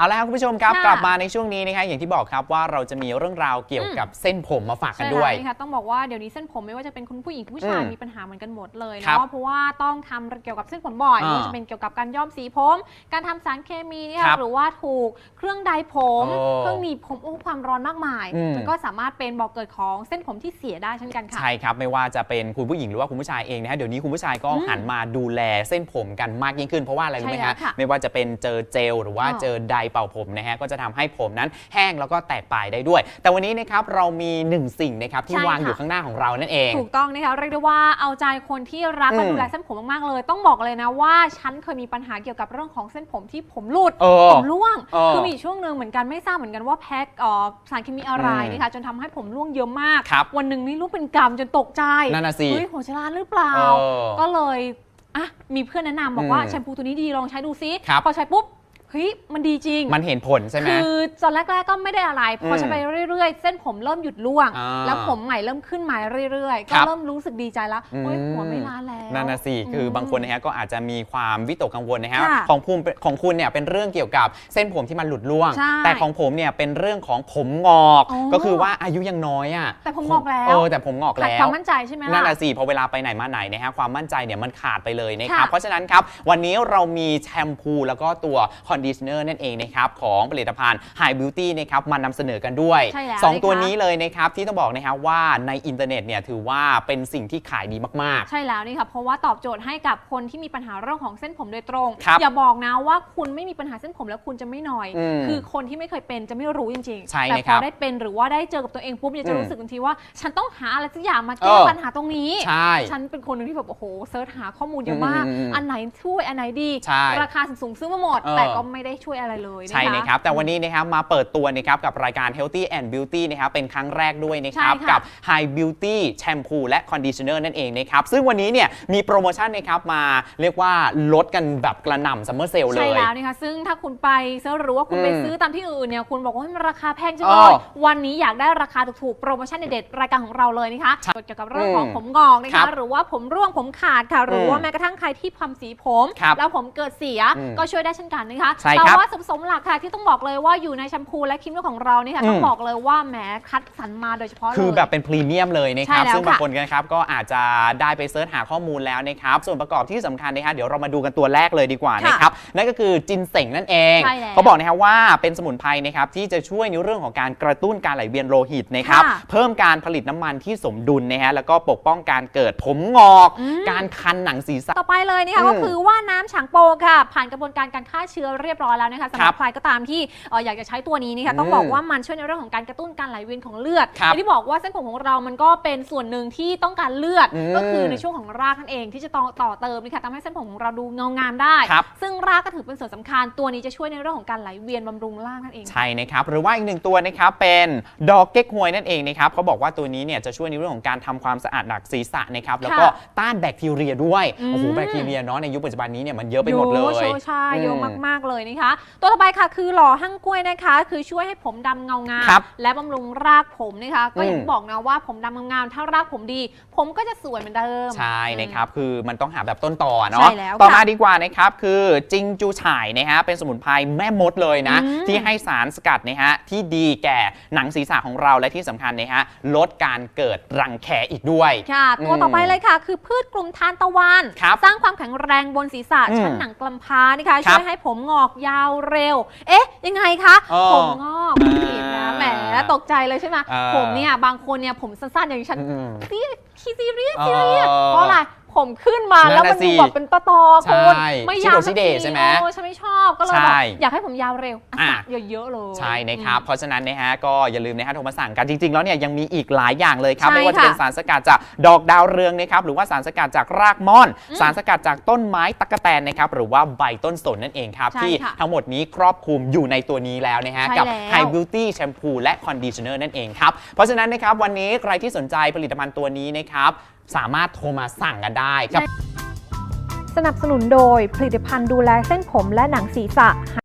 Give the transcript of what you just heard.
เอาละครับคุณผู้ชมครับค่ะ กลับมาในช่วงนี้นะคะอย่างที่บอกครับว่าเราจะมีเรื่องราวเกี่ยวกับเส้นผมมาฝากกันด้วย ใช่แล้วนะคะต้องบอกว่าเดี๋ยวนี้เส้นผมไม่ว่าจะเป็นคุณผู้หญิงคุณผู้ชายอืมมีปัญหาเหมือนกันหมดเลยครับเนาะเพราะว่าต้องทำเกี่ยวกับเส้นผมบ่อยอ่าไม่ว่าจะเป็นเกี่ยวกับการย้อมสีผม การทำสารเคมีเนี่ยครับหรือว่าถูกเครื่องใดผม โอ้เครื่องหนีบผมโอ้ความร้อนมากมายอืม มันก็สามารถเป็นบอกเกิดของเส้นผมที่เสียได้เช่นกันค่ะ ใช่ครับ ไม่ว่าจะเป็นคุณผู้หญิงหรือว่าคุณผู้ชายเองนะฮะเดี๋ยวนี้คุณผู้ชายก็อืมหันมาดูแลเส้นผมกันมากยิ่งขึ้นเพราะว่าอะไรรู้ไหมใช่แล้ฮะวค่ะไม่ว่าจะเป็นเจอเจลหรือว่าอ๋อเจอไดร์เป่าผมนะฮะก็จะทำให้ผมนั้นแห้งแล้วก็แตกปลายได้ด้วย แต่วันนี้นะครับเรามีหนึ่งสิ่งนะครับที่ใช่วางอยู่ค่ะข้างหน้าของเรานั่นเอง ถูกต้องนะคะเรียกได้ว่าเอาใจคนที่รักและอืมดูแลเส้นผมมากๆเลย ต้องบอกเลยนะว่าฉันเคยมีปัญหาเกี่ยวกับเรื่องของเส้นผมที่ผมหลุดเออผมร่วงเออคือมีช่วงหนึ่งเหมือนกันไม่ทราบเหมือนกันว่าแพ็คเอ่อสารเคมีอะไรอืมนะคะจนทำให้ผมร่วงเยอะมากครับวันหนึ่งนี่ร่วงเป็นกรรมจนตกใจนั่นน่ะสิเฮ้ยหัวชราหรือเปล่าเออก็เลยอะมีเพื่อนแนะนำบอกว่าอืมแชมพูตัวนี้ดีลองใช้ดูซิครับพอใช้ปุ๊บ เฮ้ยมันดีจริง มันเห็นผลใช่ไหม คือตอนแรกๆก็ไม่ได้อะไร พอมใช้ไปเรื่อยๆ เส้นผมเริ่มหยุดร่วง อ่าแล้วผมใหม่เริ่มขึ้นมาเรื่อยๆคก็รับเริ่มรู้สึกดีใจแล้วเฮ้ยอืม หัวไม่ล้านแล้ว นั่นนะสิคือบางคนนะฮะก็อาจจะมีความวิตกกังวลนะฮะค่ะของภูมิของคุณเนี่ยเป็นเรื่องเกี่ยวกับเส้นผมที่มันหลุดร่วง ใช่แต่ของผมเนี่ยเป็นเรื่องของผมงอก อ๋อก็คือว่าอายุยังน้อยอะแต่ผมงอกแล้ว เออแต่ผมงอกขาดแล้ คววามมั่นใจใช่ไหมล่ะ นั่นแหละสิพอเวลาไปไหนมาไหนนะฮะความมั่นใจเนี่ยมันขาดไปเลยนะครับ ค่ะเพราะฉะนั้นครับ วันนี้เรามีแชมพูแล้วก็ตัวคอนดิชเนอร์นั่นเองนะครับของผลิตภัณฑ์ High Beauty นะครับมานำเสนอกันด้วย ใช่แล้วสองนะคะตัวนี้เลยนะครับที่ต้องบอกนะครับว่าในอินเทอร์เน็ตเนี่ยถือว่าเป็นสิ่งที่ขายดีมาก ใช่แล้วนี่ค่ะเพราะว่าตอบโจทย์ให้กับคนที่มีปัญหาเรื่องของเส้นผมโดยตรง ครับอย่าบอกนะว่าคุณไม่มีปัญหาเส้นผมแล้วคุณจะไม่หน่อย อืมคือคนที่ไม่เคยเป็นจะไม่รู้จริงๆใช่แต่นะพครัอบได้เป็นหรือว่าได้เจอกับตัวเองปุ๊บเนี่ยจะอืมรู้สึกทันทีว่า ฉันต้องหาอะไรสักอย่างมาแก้เออ ปัญหาตรงนี้ ๆ ใช่ ฉันเป็นคนหนึงที่แบบโอ้โหเซิร์ชหาข้อมูลเยอะมาก อืมอืมอืมอันไหนช่วยอันไหนดี ใช่ราคาสูงๆซื้อมาหมด เออแต่ก็ไม่ได้ช่วยอะไรเลยนะคะใช่นะครับ แต่วันนี้นะครับมาเปิดตัวนะครับกับรายการ Healthy and Beauty นะครับเป็นครั้งแรกด้วยนะครับ ใช่ค่ะ กับ High Beauty Shampoo และ Conditioner นั่นเองนะครับ ซึ่งวันนี้เนี่ยมีโปรโมชั่นนะครับมาเรียกว่าลดกันแบบกระหน่ำซัมเมอร์เซลเลใช่ย แล้วนะคะซึ่งถ้าคุณไปเซิร์ชหรือว่าคุณไปอืมซื้อตามที่อื่นเนี่ยคุณบอกว่าเฮ้ยมันราคาแพงจังอ๋เลอยวันนี้อยากได้ราคาถูกๆโปรโมชั่นเด็ดๆรายการของเราเลยนะคะใช่เกี่ยวกับเรื่องของอืมผมงอกนะครัคะ บหรือว่าผมร่วงผมขาดค่ะหรือว่าอืมแม้กระทั่งใครที่ทำสีผม ครับแล้วผมเกิดเสียอืมก็ช่วยได้เช่นกันนะคะใช่แต่ครับว่าสมสมหลักค่ะที่ต้องบอกเลยว่าอยู่ในแชมพูและครีมนวดของเรานี่ค่ะอืม ต้องบอกเลยว่าแหมคัดสรรมาโดยเฉพาะเลย คือแบบเป็นพรีเมียมเลยนะครับ ใช่แล้วซึ่งบางค่ะคนนะครับก็อาจจะได้ไปเสิร์ชหาข้อมูลแล้วนะครับ ส่วนประกอบที่สำคัญนะฮะเดี๋ยวเรามาดูกันตัวแรกเลยดีกว่าค่ะนะครับ นั่นก็คือจินเสงนั่นเอง ใช่แล้วเขาบอกนะครับว่าเป็นสมุนไพรนะครับที่จะช่วยในเรื่องของการกระตุ้นการไหลเวียนโลหิตนะครับ ค่ะเพิ่มการผลิตน้ำมันที่สมดุลนะฮะแล้วก็ปกป้องการเกิดผมงอก อืม การคันหนังศีรษะ ต่อไปเลยนี่ค่ะอืมก็คือว่าน้ำฉางโปค่ะ ผ่านกระบวนการการฆ่าเชื้อเรียบร้อยแล้วนะคะสำหครัรับบใครก็ตามที่เอ่ออยากจะใช้ตัวนี้นี่ค่ะต้องอืมบอกว่ามันช่วยในเรื่องของการกระตุ้นการไหลเวียนของเลือดครับอย่างที่บอกว่าเส้นผมของเรามันก็เป็นส่วนหนึ่งที่ต้องการเลือดอืมก็คือในช่วงของรากนั่นเองที่จะต่อต่อเติมนี่ค่ะทำให้เส้นผมของเราดูเงางามได้ครับซึ่งรากก็ถือเป็นส่วนสำคัญตัวนี้จะช่วยในเรื่องของการไหลเวียนบำรุงรากนั่นเองใช่นะครับหรือว่าอีกหนึ่งตัวนะครับเป็นดอกเก๊กฮวยนั่นเองนะครับเขาบอกว่าตัวนี้เนี่ยจะช่วยในเรื่องของการทำความสะอาดหนักศีรษะนะครับแล้วก็ต้านแบคทีเรียด้วยอืมโอ้โหแบคทีเรียเนาะในยุคปัจจุบันนี้เนี่ยมันเยอะไปหมดเลยเยอะใช่ใช่เยอะอืมมากๆเลยนะคะ ตัวต่อไปค่ะคือหล่อหั่งกล้วยนะคะ คือช่วยให้ผมดำเงางามครับและบำรุงรากผมนะคะ ก็อย่างอืมที่บอกนะว่าผมดำเงามๆถ้ารากผมดี ผมก็จะสวยเหมือนเดิม ใช่อืมนะครับ คือมันต้องหาแบบต้นต่อเนาะใช่แล้วต่อค่ะมาดีกว่านะครับคือจิงจูฉ่ายนะฮะเป็นสมุนไพรแม่มดเลยนะอืมที่ให้สารสกัดนะฮะที่ดีแก่หนังศีรษะของเราและที่สำคัญนะฮะลดการเกิดรังแคอีกด้วยค่ะ ตัวต่อไปเลยค่ะ คือพืชกลุ่มทานตะวันครับสร้างความแข็งแรงบนศีรษะอืมชั้นหนังกำพร้านะคะครับช่วยให้ผมงอกยาวเร็ว เอ๊ะ ยังไงคะเออผมงอกอ่าผิดนะแหมตกใจเลยใช่ไหมเออผมเนี่ยบางคนเนี่ยผมสั้นๆอย่างฉัน อืม ซีคีซีเรียสเออซีเรียสเพราะอะไร ผมขึ้นมานั่นแล้วมันน่ะสิดูแบบเป็นตอตอๆใช่คุณไม่ยาวชิโดชิเดะใช่ไหมโอ้ฉันไม่ชอบก็เลยแบบใช่อยากให้ผมยาวเร็วอะอะสักเยอะๆเลยใช่นะครับอืมเพราะฉะนั้นนะฮะก็อย่าลืมนะฮะโทรมาสั่งกันจริงๆ แล้วเนี่ยยังมีอีกหลายอย่างเลยครับใช่ไม่ว่าจะเป็นค่ะสารสกัดจากดอกดาวเรืองนะครับหรือว่าสารสกัดจากรากม่อนอืมสารสกัดจากต้นไม้ตะกแตนนะครับหรือว่าใบต้นสนนั่นเองครับใช่ที่ค่ะทั้งหมดนี้ครอบคลุมอยู่ในตัวนี้แล้วนะฮะใช่กับแล้ว High Beauty Shampoo และ Conditioner นั่นเองครับเพราะฉะนั้นนะครับวันนี้ใครที่สนใจผลิตภัณฑ์ตัวนี้นะครับ สามารถโทรมาสั่งกันได้กับ สนับสนุนโดยผลิตภัณฑ์ดูแลเส้นผมและหนังศีรษะ